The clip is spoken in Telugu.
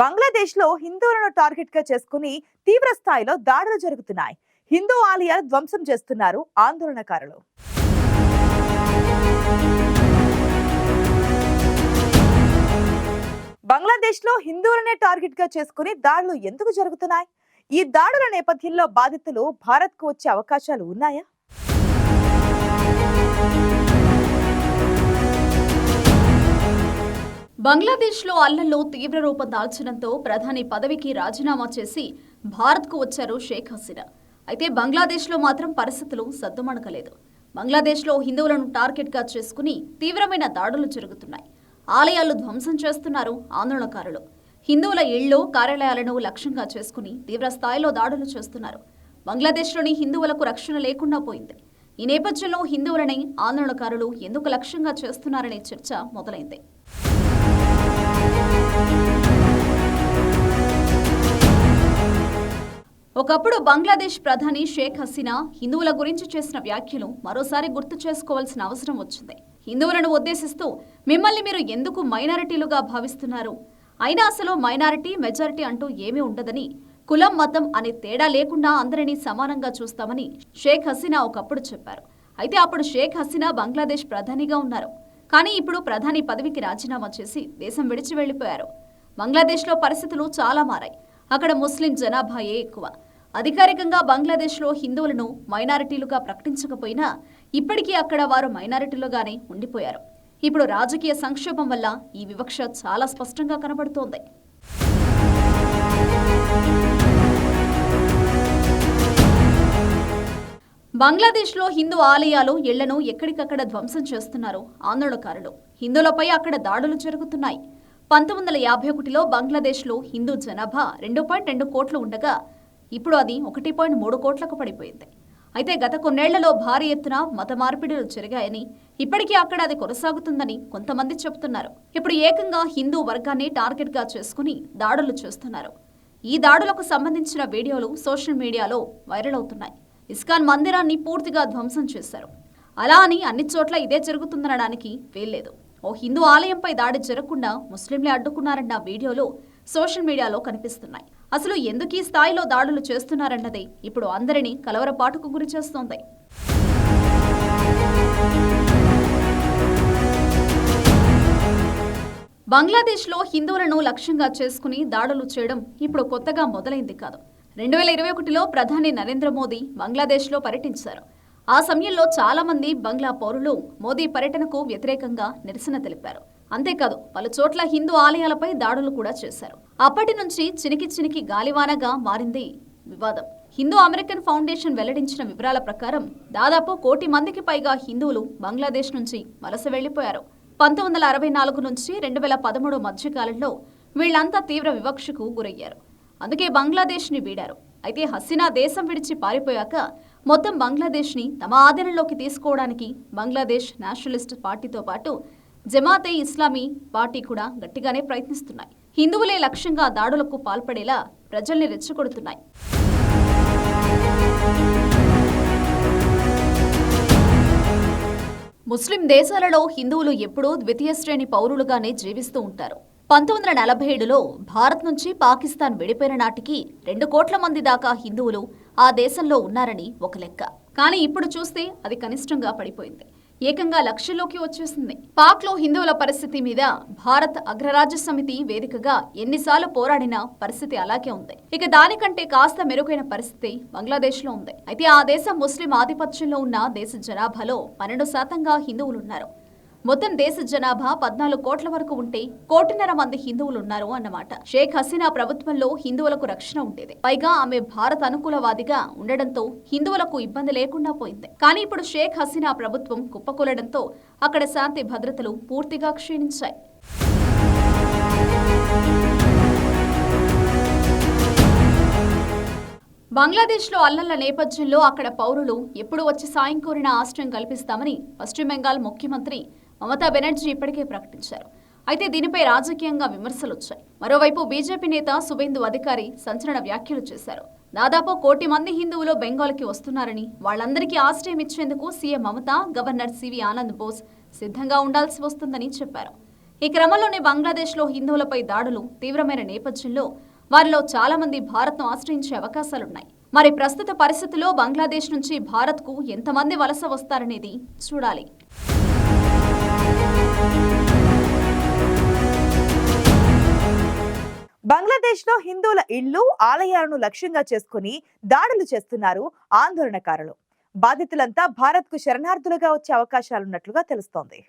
బంగ్లాదేశ్లో హిందువులను టార్గెట్గా చేసుకుని తీవ్ర స్థాయిలో దాడులు జరుగుతున్నాయి. హిందూ ఆలయాలు ధ్వంసం చేస్తున్నారు ఆందోళనకారులు. బంగ్లాదేశ్లో హిందువులనే టార్గెట్గా చేసుకుని దాడులు ఎందుకు జరుగుతున్నాయి? ఈ దాడుల నేపథ్యంలో బాధితులు భారత్కు వచ్చే అవకాశాలు ఉన్నాయా? బంగ్లాదేశ్లో అల్లల్లో తీవ్ర రూపం దాల్చడంతో ప్రధాని పదవికి రాజీనామా చేసి భారత్కు వచ్చారు షేక్ హసీనా. అయితే బంగ్లాదేశ్లో మాత్రం పరిస్థితులు సద్దుమణకలేదు. బంగ్లాదేశ్లో హిందువులను టార్గెట్గా చేసుకుని తీవ్రమైన దాడులు జరుగుతున్నాయి. ఆలయాలు ధ్వంసం చేస్తున్నారు ఆందోళనకారులు. హిందువుల ఇళ్ళు కార్యాలయాలను లక్ష్యంగా చేసుకుని తీవ్ర స్థాయిలో దాడులు చేస్తున్నారు. బంగ్లాదేశ్లోని హిందువులకు రక్షణ లేకుండా పోయింది. ఈ నేపథ్యంలో హిందువులని ఆందోళనకారులు ఎందుకు లక్ష్యంగా చేస్తున్నారనే చర్చ మొదలైంది. ఒకప్పుడు బంగ్లాదేశ్ ప్రధాని షేక్ హసీనా హిందువుల గురించి చేసిన వ్యాఖ్యలు మరోసారి గుర్తు చేసుకోవాల్సిన అవసరం వచ్చింది. హిందువులను ఉద్దేశిస్తూ మిమ్మల్ని మీరు ఎందుకు మైనారిటీలుగా భావిస్తున్నారు? అయినా అసలు మైనారిటీ మెజారిటీ అంటూ ఏమీ ఉండదని కులం మతం అనే తేడా లేకుండా అందరినీ సమానంగా చూస్తామని షేక్ హసీనా ఒకప్పుడు చెప్పారు. అయితే అప్పుడు షేక్ హసీనా బంగ్లాదేశ్ ప్రధానిగా ఉన్నారు. కానీ ఇప్పుడు ప్రధాని పదవికి రాజీనామా చేసి దేశం విడిచి వెళ్ళిపోయారు బంగ్లాదేశ్లో పరిస్థితులు చాలా మారాయి. అక్కడ ముస్లిం జనాభాయే ఎక్కువ. అధికారికంగా బంగ్లాదేశ్లో హిందువులను మైనారిటీలుగా ప్రకటించకపోయినా ఇప్పటికీ అక్కడ వారు మైనారిటీలుగానే ఉండిపోయారు. ఇప్పుడు రాజకీయ సంక్షోభం వల్ల ఈ వివక్ష చాలా స్పష్టంగా కనబడుతోంది. బంగ్లాదేశ్లో హిందూ ఆలయాలు ఇళ్ళను ఎక్కడికక్కడ ధ్వంసం చేస్తున్నారు ఆందోళనకారులు. హిందువులపై అక్కడ దాడులు జరుగుతున్నాయి. పంతొమ్మిది వందల యాభై ఒకటిలో బంగ్లాదేశ్లో హిందూ జనాభా రెండు పాయింట్ రెండు కోట్లు ఉండగా ఇప్పుడు అది ఒకటి పాయింట్ మూడు కోట్లకు పడిపోయింది. అయితే గత కొన్నేళ్ళలో భారీ ఎత్తున మత మార్పిడులు జరిగాయని ఇప్పటికీ అక్కడ అది కొనసాగుతుందని కొంతమంది చెబుతున్నారు. ఇప్పుడు ఏకంగా హిందూ వర్గాన్ని టార్గెట్గా చేసుకుని దాడులు చేస్తున్నారు. ఈ దాడులకు సంబంధించిన వీడియోలు సోషల్ మీడియాలో వైరల్ అవుతున్నాయి. ఇస్కాన్ మందిరాన్ని పూర్తిగా ధ్వంసం చేశారు. అలా అని అన్ని చోట్ల ఇదే జరుగుతుందనడానికి వేల్లేదు. ఓ హిందూ ఆలయంపై దాడి జరగకుండా ముస్లింలే అడ్డుకున్నారన్న వీడియోలు సోషల్ మీడియాలో కనిపిస్తున్నాయి. అసలు ఎందుకు ఈ స్థాయిలో దాడులు చేస్తున్నారన్నదే ఇప్పుడు అందరినీ కలవరపాటుకు గురి చేస్తోంది. బంగ్లాదేశ్లో హిందువులను లక్ష్యంగా చేసుకుని దాడులు చేయడం ఇప్పుడు కొత్తగా మొదలైంది కాదు. రెండు వేల ఇరవై ఒకటిలో ప్రధాని నరేంద్ర మోదీ బంగ్లాదేశ్లో పర్యటించారు. ఆ సమయంలో చాలా మంది బంగ్లా పౌరులు మోదీ పర్యటనకు వ్యతిరేకంగా నిరసన తెలిపారు. అంతేకాదు పలు చోట్ల హిందూ ఆలయాలపై దాడులు కూడా చేశారు. అప్పటి నుంచి చినికి చినికి గాలివానగా మారింది వివాదం. హిందూ అమెరికన్ ఫౌండేషన్ వెల్లడించిన వివరాల ప్రకారం దాదాపు కోటి మందికి పైగా హిందువులు బంగ్లాదేశ్ నుంచి వలస వెళ్ళిపోయారు పంతొమ్మిది వందల అరవై నాలుగు నుంచి రెండు వేల పదమూడు మధ్యకాలంలో వీళ్ళంతా తీవ్ర వివక్షకు గురయ్యారు. అందుకే బంగ్లాదేశ్ని వీడారు. అయితే హసీనా దేశం విడిచి పారిపోయాక మొత్తం బంగ్లాదేశ్ని తమ ఆధీనంలోకి తీసుకోవడానికి బంగ్లాదేశ్ నేషనలిస్ట్ పార్టీతో పాటు జమాతే ఇస్లామీ పార్టీ కూడా గట్టిగానే ప్రయత్నిస్తున్నాయి. హిందువులే లక్ష్యంగా దాడులకు పాల్పడేలా ప్రజల్ని రెచ్చగొడుతున్నాయి. ముస్లిం దేశాలలో హిందువులు ఎప్పుడూ ద్వితీయ శ్రేణి పౌరులుగానే జీవిస్తూ ఉంటారు. పంతొమ్మిది వందల నలభై ఏడులో భారత్ నుంచి పాకిస్తాన్ విడిపోయిన నాటికి రెండు కోట్ల మంది దాకా హిందువులు ఆ దేశంలో ఉన్నారని ఒక లెక్క. కానీ ఇప్పుడు చూస్తే అది కనిష్టంగా పడిపోయింది. ఏకంగా లక్షల్లోకి వచ్చేసింది. పాక్లో హిందువుల పరిస్థితి మీద భారత్ అగ్రరాజ్య సమితి వేదికగా ఎన్నిసార్లు పోరాడినా పరిస్థితి అలాగే ఉంది. ఇక దానికంటే కాస్త మెరుగైన పరిస్థితి బంగ్లాదేశ్లో ఉంది. అయితే ఆ దేశం ముస్లిం ఆధిపత్యంలో ఉన్న దేశ జనాభాలో పన్నెండు శాతంగా హిందువులు ఉన్నారు మొత్తం దేశ జనాభా పద్నాలుగు కోట్ల వరకు ఉంటే కోటిన్నర మంది హిందువులు ఉన్నారు అన్నమాట. షేక్ హసీనా ప్రభుత్వంలో హిందువులకు రక్షణ ఉండేది. పైగా ఆమె భారత అనుకూలవాదిగా ఉండడంతో హిందువులకు ఇబ్బంది లేకుండా పోయింది. కానీ ఇప్పుడు షేక్ హసీనా ప్రభుత్వం కుప్పకూలడంతో అక్కడ శాంతి భద్రతలు పూర్తిగా క్షీణించాయి. బంగ్లాదేశ్లో అల్లర్ల నేపథ్యంలో అక్కడ పౌరులు ఎప్పుడు వచ్చి సాయం కోరిన ఆశ్రయం కల్పిస్తామని పశ్చిమ బెంగాల్ ముఖ్యమంత్రి మమతా బెనర్జీ ఇప్పటికే ప్రకటించారు. అయితే దీనిపై రాజకీయంగా విమర్శలు వచ్చాయి. మరోవైపు బీజేపీ నేత సుబేందు అధికారి సంచలన వ్యాఖ్యలు చేశారు. దాదాపు కోటి మంది హిందువులు బెంగాల్కి వస్తున్నారని వాళ్ళందరికీ ఆశ్రయం ఇచ్చేందుకు CM Mamata governor CV Anand Bose సిద్ధంగా ఉండాల్సి వస్తుందని చెప్పారు. ఈ క్రమంలోనే బంగ్లాదేశ్లో హిందువులపై దాడులు తీవ్రమైన నేపథ్యంలో వారిలో చాలా మంది భారత్ను ఆశ్రయించే అవకాశాలున్నాయి. మరి ప్రస్తుత పరిస్థితుల్లో బంగ్లాదేశ్ నుంచి భారత్కు ఎంతమంది వలస వస్తారనేది చూడాలి. బంగ్లాదేశ్లో హిందువుల ఇళ్ళు ఆలయాలను లక్ష్యంగా చేసుకుని దాడులు చేస్తున్నారు ఆందోళనకారులు. బాధితులంతా భారత్కు శరణార్థులుగా వచ్చే అవకాశాలున్నట్లుగా తెలుస్తోంది.